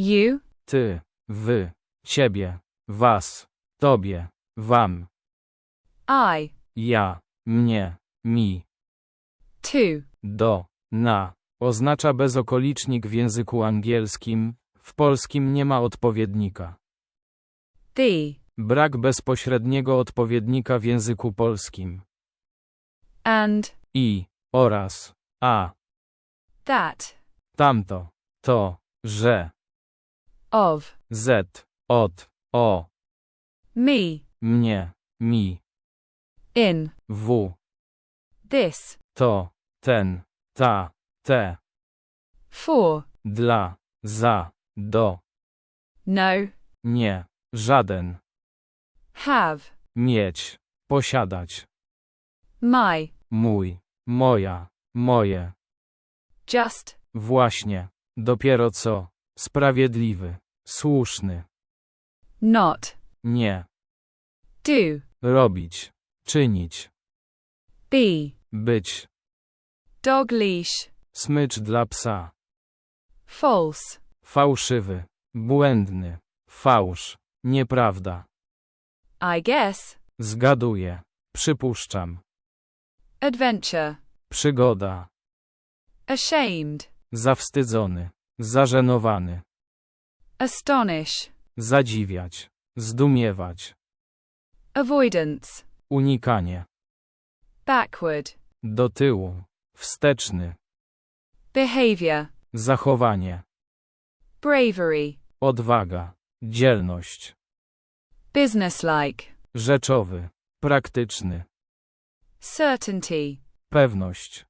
You, ty, wy, ciebie, was, tobie, wam, I, ja, mnie, mi, to, do, na. Oznacza bezokolicznik w języku angielskim, w polskim nie ma odpowiednika. the, Brak bezpośredniego odpowiednika w języku polskim. and, I, oraz, a, that, tamto, to, że, of, z, od, o, me, mnie, mi, in, w, this, to, ten, ta, te, for, dla, za, do, no, nie, żaden, have, mieć, posiadać, my, mój, moja, moje, just, właśnie, dopiero co, sprawiedliwy, słuszny, not, nie, do, robić, czynić, be, być, dog leash, smycz dla psa, false, fałszywy, błędny, fałsz, nieprawda, I guess, zgaduję, przypuszczam, adventure, przygoda, ashamed, zawstydzony, zażenowany, astonish, zadziwiać, zdumiewać, avoidance, unikanie, backward, do tyłu, wsteczny, behavior, zachowanie, bravery, odwaga, dzielność, businesslike, rzeczowy, praktyczny, certainty, pewność,